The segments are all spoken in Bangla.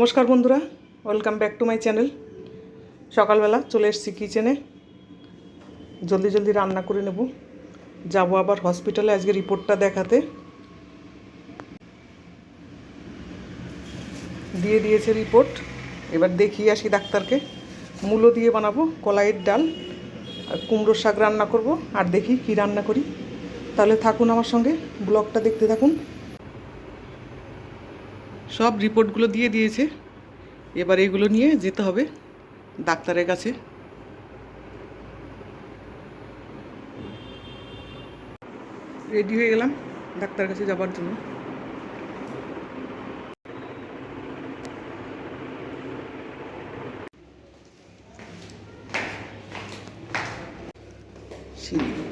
নমস্কার বন্ধুরা welcome back to my channel সকালবেলা চলে এসেছি কিচেনে জলদি জলদি রান্না করে নেব। যাব আবার হসপিটালে আজকে রিপোর্টটা দেখাতে। দিয়ে দিয়েছে রিপোর্ট এবার দেখিয়ে আসি ডাক্তারকে। মূলো দিয়ে বানাবো, কলাইয়ের ডাল আর কুমড়োর শাক রান্না করব। আর দেখি কি রান্না করি। তাহলে থাকুন আমার সঙ্গে ব্লগটা দেখতে থাকুন। সব রিপোর্টগুলো দিয়ে দিয়েছে। এবার এগুলো নিয়ে যেতে হবে ডাক্তারের কাছে। রেডি হয়ে গেলাম ডাক্তারের কাছে যাবার জন্য। সিঁড়ি।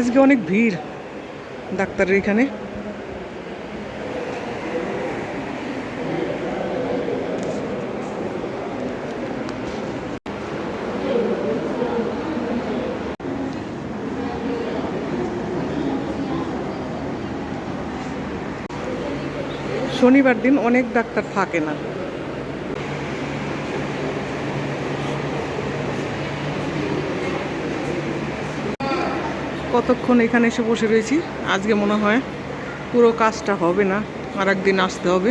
আজকে অনেক ভিড় ডাক্তারের এখানে। শনিবার দিন অনেক ডাক্তার থাকে না। কতক্ষণ এখানে এসে বসে রয়েছি? আজকে মনে হয় পুরো কাজটা হবে না। আর একদিন আসতে হবে।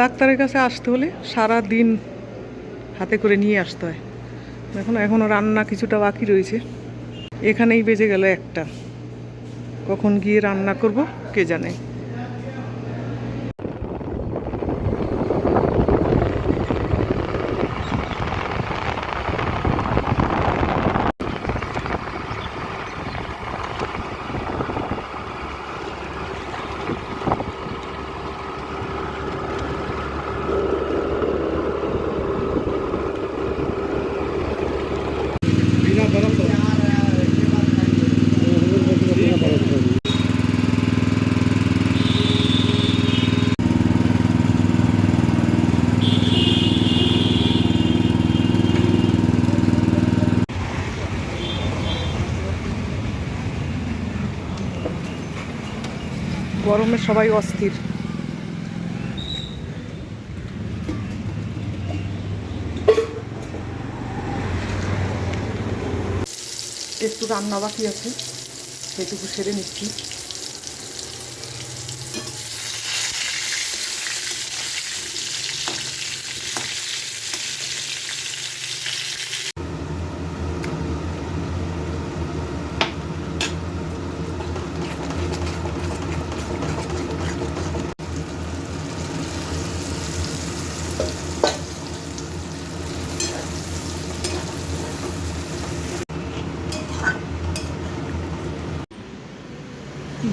ডাক্তারের কাছে আসতে হলে সারা দিন হাতে করে নিয়ে আসতে হয়। এখন এখনও রান্না কিছুটা বাকি রয়েছে। এখানেই বেজে গেল একটা। কখন গিয়ে রান্না করব, কে জানে গরমে সবাই অস্থির। একটু রান্না বাকি আছে সেটুকু সেরে নিচ্ছি।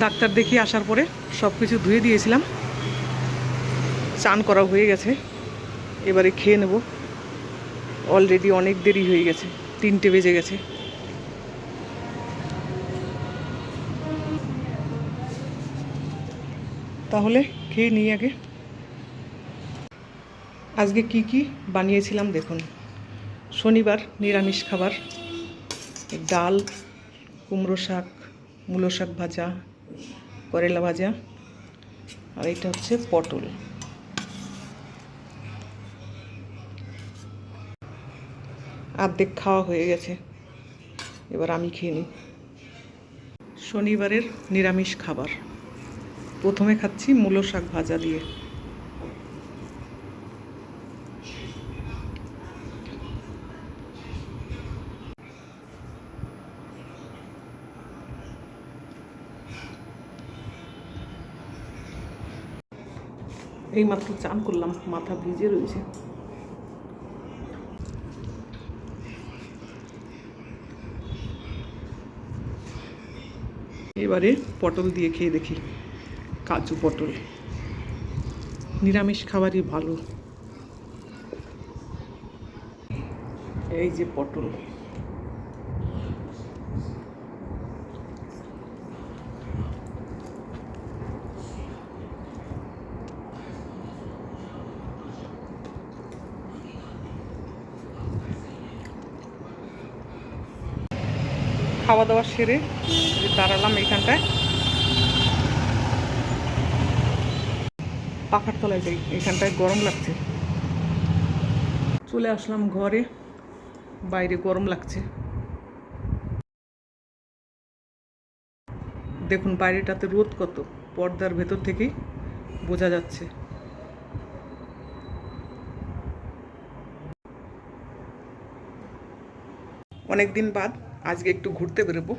ডাক্তার দেখিয়ে আসার পরে সব কিছু ধুয়ে দিয়েছিলাম। চান করা হয়ে গেছে। এবারে খেয়ে নেব। অলরেডি অনেক দেরি হয়ে গেছে। তিনটে বেজে গেছে। তাহলে খেয়ে নিই আগে। আজকে কি কি বানিয়েছিলাম দেখুন। শনিবার নিরামিষ খাবার। ডাল, কুমড়ো শাক, মূলো শাক ভাজা করেলা ভাজা। আর এটা হচ্ছে পটল। অর্ধেক খাওয়া হয়ে গেছে। এবার আমি খেয়ে নিই। শনিবারের নিরামিষ খাবার। প্রথমে খাচ্ছি মূলো শাক ভাজা দিয়ে। এইমাত্র চান করলাম, মাথা ভিজে রয়েছে। এবারে পটল দিয়ে খেয়ে দেখি, কাজু পটল। নিরামিষ খাবারই ভালো। এই যে পটল। খাওয়া দাওয়া সেরে দাঁড়ালাম এইখানটায়। পাখার তলায় যাই এখানটায় গরম লাগছে। চলে আসলাম ঘরে, বাইরে গরম লাগছে। দেখুন, বাইরেটাতে রোদ কত, পর্দার ভেতর থেকেই বোঝা যাচ্ছে। অনেক দিন বাদ আজকে একটু ঘুরতে বেরোবো।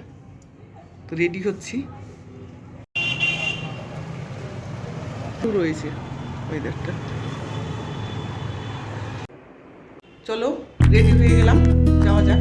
তো রেডি হচ্ছি। রয়েছে ওয়েদারটা চলো রেডি হয়ে গেলাম, যাওয়া যাক।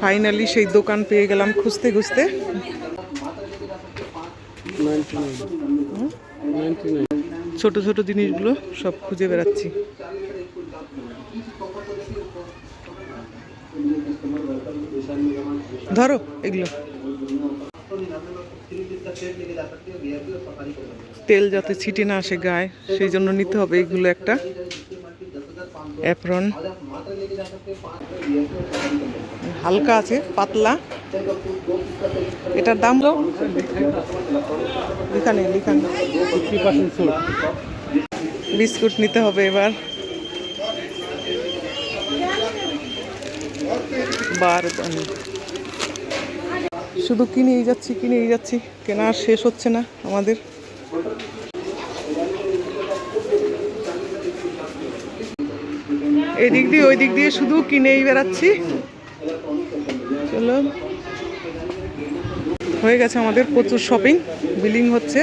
ফাইনালি সেই দোকান পেয়ে গেলাম খুঁজতে খুঁজতে। ছোট ছোট জিনিসগুলো সব খুঁজে বেড়াচ্ছি। ধরো এগুলো। তেল যাতে ছিটে না আসে গায়ে, সেই জন্য নিতে হবে এগুলো একটা। অ্যাপ্রন। হালকা আছে, পাতলা। এটার দাম লো এখানে এখানে ফিফটি পার্সেন্ট সুট বিস্কুট নিতে হবে এবার। বারদানি শুধু কিনেই যাচ্ছি কিনেই যাচ্ছি। কেনার শেষ হচ্ছে না আমাদের। এদিক দিয়ে ওই দিক দিয়ে শুধু কিনেই বেড়াচ্ছি। চলো। হয়ে গেছে আমাদের প্রচুর শপিং বিলিং হচ্ছে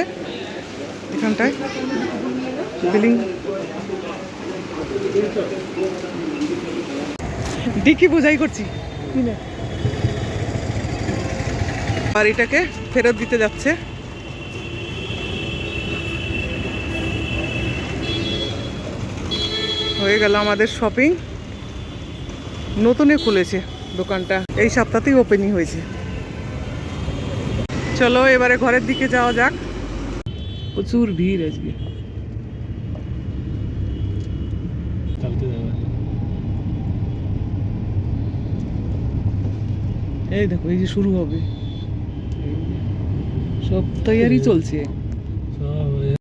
এখানটায়। বিলিং ডিকি বোঝাই করছি। আর এটাকে ফেরত দিতে যাচ্ছে। হয়ে গেল আমাদের শপিং নতুনে খুলেছে। দোকানটা। এই সপ্তাহতেই ওপেনিং হয়েছে। চলো, এবারে ঘরের দিকে যাওয়া যাক। প্রচুর ভিড় আজকে। এই দেখো, এই যে শুরু হবে। সব তৈয়ারি চলছে সব ওই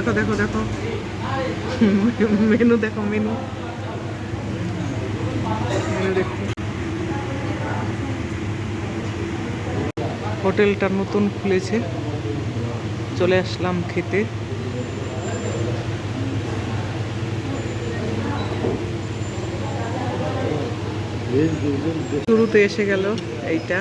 দেখো দেখো দেখো। মেনু দেখো মেনু। দেখো। হোটেলটা নতুন খুলেছে। চলে আসলাম খেতে। শুরুতে এসে গেল এইটা।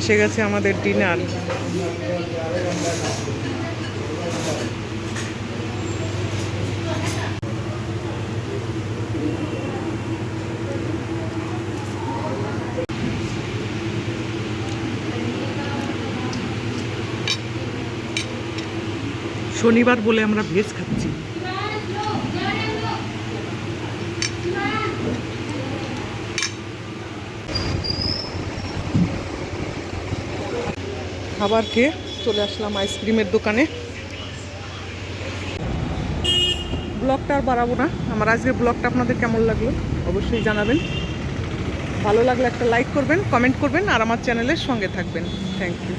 এসে গেছে আমাদের ডিনার। শনিবার বলে আমরা ভেজ খাচ্ছি। খাবার খেয়ে চলে আসলাম আইসক্রিমের দোকানে। ব্লগটা আর বাড়াবো না। আমার আজকের ব্লগটা আপনাদের কেমন লাগল অবশ্যই জানাবেন। ভালো লাগলে একটা লাইক করবেন কমেন্ট করবেন, আর আমার চ্যানেলের সঙ্গে থাকবেন। Thank you